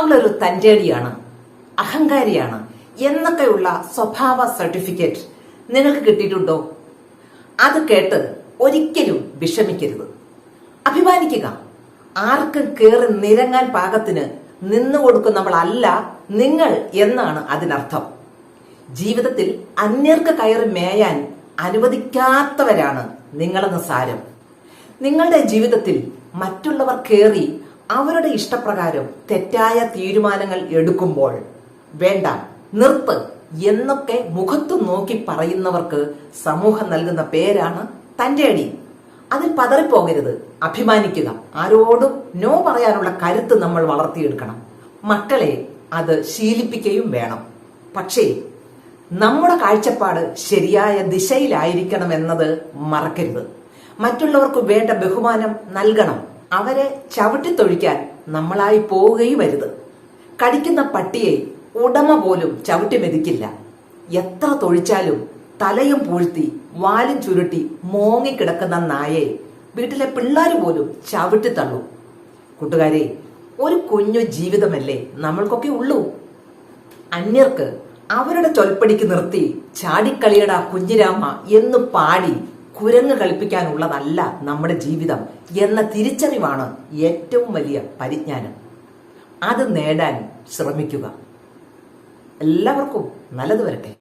അവളൊരു തന്റേടിയാണ് അഹങ്കാരിയാണ് എന്നൊക്കെയുള്ള സ്വഭാവ സർട്ടിഫിക്കറ്റ് നിങ്ങൾക്ക് കിട്ടിയിട്ടുണ്ടോ? അത് കേട്ട് ഒരിക്കലും വിഷമിക്കരുത്. അഭിമാനിക്കുക. ആർക്കും കയറി നിരങ്ങാൻ പാകത്തിന് നിന്നു നമ്മളല്ല നിങ്ങൾ എന്നാണ് അതിനർത്ഥം. ജീവിതത്തിൽ അന്യർക്ക് കയറി മേയാൻ അനുവദിക്കാത്തവരാണ് നിങ്ങളെന്ന് സാരം. നിങ്ങളുടെ ജീവിതത്തിൽ മറ്റുള്ളവർ കയറി അവരുടെ ഇഷ്ടപ്രകാരം തെറ്റായ തീരുമാനങ്ങൾ എടുക്കുമ്പോൾ വേണ്ട നിർത്ത് എന്നൊക്കെ മുഖത്തു നോക്കി പറയുന്നവർക്ക് സമൂഹം നൽകുന്ന പേരാണ് തന്റെ അടി. അതിൽ പതറിപ്പോകരുത് അഭിമാനിക്കുക. ആരോടും നോ പറയാനുള്ള കരുത്ത് നമ്മൾ വളർത്തിയെടുക്കണം. മക്കളെ അത് ശീലിപ്പിക്കുകയും വേണം. പക്ഷേ നമ്മുടെ കാഴ്ചപ്പാട് ശരിയായ ദിശയിലായിരിക്കണം എന്നത് മറക്കരുത്. മറ്റുള്ളവർക്ക് വേണ്ട ബഹുമാനം നൽകണം. അവരെ ചവിട്ടിത്തൊഴിക്കാൻ നമ്മളായി പോവുകയും അരുത്. കടിക്കുന്ന പട്ടിയെ ഉടമ പോലും ചവിട്ടി മെതിക്കില്ല. എത്ര തൊഴിച്ചാലും തലയും പൂഴ്ത്തി വാലും ചുരുട്ടി മോങ്ങിക്കിടക്കുന്ന നായെ വീട്ടിലെ പിള്ളേർ പോലും ചവിട്ടി തള്ളൂ. കൂട്ടുകാരെ ഒരു കുഞ്ഞു ജീവിതമല്ലേ നമ്മൾക്കൊക്കെ ഉള്ളൂ? അന്യർക്ക് അവരുടെ ചൊൽപ്പടിക്ക് നിർത്തി ചാടിക്കളിയട കുഞ്ഞിരാമ എന്ന് പാടി കുരങ്ങ് കളിപ്പിക്കാനുള്ളതല്ല നമ്മുടെ ജീവിതം എന്ന തിരിച്ചറിവാണ് ഏറ്റവും വലിയ പരിജ്ഞാനം. അത് നേടാൻ ശ്രമിക്കുക. എല്ലാവർക്കും നല്ലത് വരട്ടെ.